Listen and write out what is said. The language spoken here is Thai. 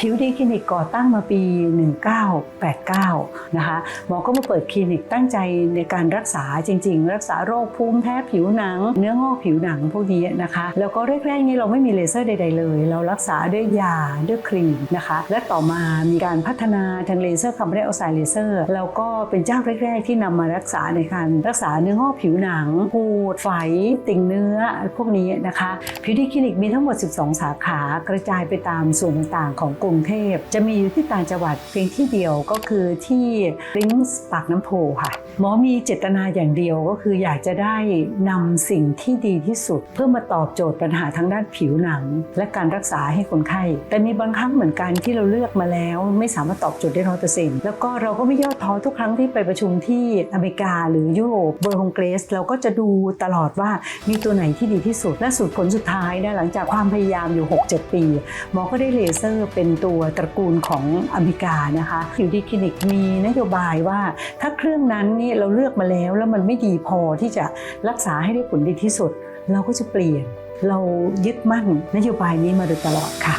ผิวดีคลินิกก่อตั้งมาปี 1989 นะคะหมอก็มาเปิดคลินิกตั้งใจในการรักษาจริง ๆ รักษาโรคภูมิแพ้ผิวหนัง เนื้องอกผิวหนังพวกนี้นะคะ แล้วก็แรกๆนี่เราไม่มีเลเซอร์ใด ๆ เลย เรารักษาด้วยยาด้วยครีมนะคะ และต่อมามีการพัฒนาทางเลเซอร์คาร์บอนไดออกไซด์เลเซอร์แล้วก็เป็นเจ้าแรก ๆ ที่นำมารักษาในการรักษาเนื้องอกผิวหนังปูดไฝติ่งเนื้อพวกนี้นะคะผิวดีคลินิกมีทั้งหมด 12 สาขากระจายไปตามส่วนต่างๆของกรุงเทพ จะมีอยู่ที่ต่างจังหวัดเพียงที่เดียวก็คือที่ริงส์ปากน้ำโพค่ะ หมอมีเจตนาอย่างเดียวก็คืออยากจะได้นำสิ่งที่ดีที่สุด เพื่อมาตอบโจทย์ปัญหาทางด้านผิวหนัง และการรักษาให้คนไข้ แต่มีบางครั้งเหมือนกันที่เราเลือกมาแล้ว ไม่สามารถตอบโจทย์ได้ร้อยเปอร์เซ็นต์แล้วก็เราก็ไม่ย่อท้อทุกครั้งที่ไปประชุมที่อเมริกาหรือยุโรปเบอร์คองเกรสเราก็จะดูตลอดว่ามีตัวไหนที่ดีที่สุดและสุดผลสุดท้ายนะหลังจากความพยายามอยู่ 6-7 ปี หมอก็ได้เลเซอร์เป็นตัวตระกูลของอเมริกานะคะผิวดีคลินิกมีนโยบายว่าถ้าเครื่องนั้นนี้เราเลือกมาแล้วแล้วมันไม่ดีพอที่จะรักษาให้ได้ผลดีที่สุด เราก็จะเปลี่ยน เรายึดมั่นนโยบายนี้มาโดยตลอดค่ะ